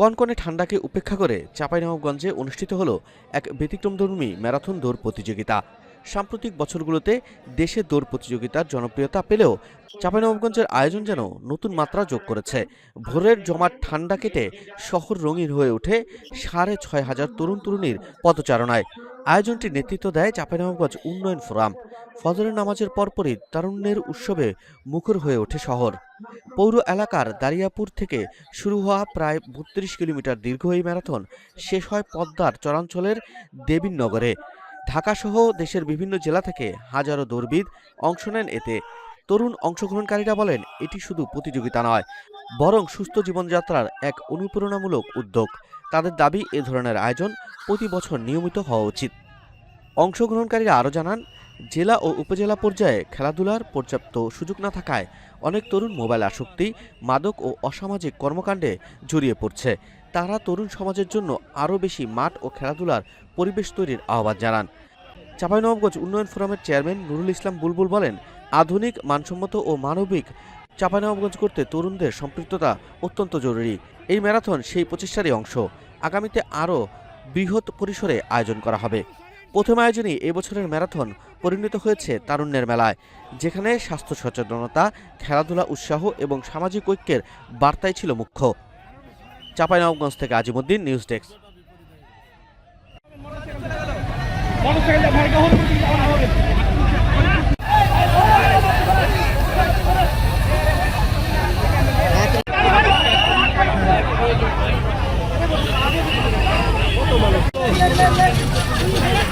কনকনে ঠান্ডাকে উপেক্ষা করে চাঁপাইনবাবগঞ্জে অনুষ্ঠিত হলো এক ব্যতিক্রমধর্মী ম্যারাথন দৌড় প্রতিযোগিতা। সাম্প্রতিক বছরগুলোতে দেশে দৌড় প্রতিযোগিতার জনপ্রিয়তা পেলেও চাঁপাইনবাবগঞ্জের আয়োজন যেন নতুন মাত্রা যোগ করেছে। ভোরের জমাট ঠান্ডা কেটে শহর রঙিন হয়ে ওঠে সাড়ে ছয় হাজার তরুণ তরুণীর পদচারণায়। আয়োজনটির নেতৃত্ব দেয় চাঁপাইনবাবগঞ্জ উন্নয়ন ফোরাম। ফজরের নামাজের পরপরই তারুণ্যের উৎসবে মুখর হয়ে ওঠে শহর। পৌর এলাকার দারিয়াপুর থেকে শুরু হওয়া প্রায় বত্রিশ কিলোমিটার দীর্ঘ এই ম্যারাথন শেষ হয় পদ্মার চরাঞ্চলের দেবীনগরে। ঢাকাসহ দেশের বিভিন্ন জেলা থেকে হাজারো দৌড়বিদ অংশ নেন এতে। তরুণ অংশগ্রহণকারীরা বলেন, এটি শুধু প্রতিযোগিতা নয়, বরং সুস্থ জীবনযাত্রার এক অনুপ্রেরণামূলক উদ্যোগ। তাদের দাবি, এ ধরনের আয়োজন প্রতি বছর নিয়মিত হওয়া উচিত। অংশগ্রহণকারীরা আরও জানান, জেলা ও উপজেলা পর্যায়ে খেলাধুলার পর্যাপ্ত সুযোগ না থাকায় অনেক তরুণ মোবাইল আসক্তি, মাদক ও অসামাজিক কর্মকাণ্ডে জড়িয়ে পড়ছে। তারা তরুণ সমাজের জন্য আরও বেশি মাঠ ও খেলাধুলার পরিবেশ তৈরির আহ্বান জানান। চাঁপাইনবাবগঞ্জ উন্নয়ন ফোরামের চেয়ারম্যান নুরুল ইসলাম বুলবুল বলেন আধুনিক, মানসম্মত ও মানবিক চাঁপাইনবাবগঞ্জ করতে তরুণদের সম্পৃক্ততা অত্যন্ত জরুরি। এই ম্যারাথন সেই প্রচেষ্টারই অংশ। আগামীতে আরও বৃহৎ পরিসরে আয়োজন করা হবে। প্রথম আয়োজনই এবছরের ম্যারাথন পরিণত হয়েছে তারুণ্যের মেলায়, যেখানে স্বাস্থ্য সচেতনতা, খেলাধুলা উৎসাহ এবং সামাজিক ঐক্যের বার্তাই ছিল মুখ্য। চাঁপাইনবাবগঞ্জ থেকে আজিমুদ্দিন, নিউজ ডেস্ক।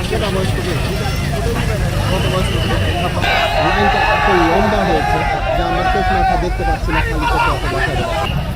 সেটা বয়স কত লাইনটা এত লম্বা হয়েছে যে আমরা চোখ মাথা দেখতে পাচ্ছি না খালি চোখে এত দেখা যাচ্ছে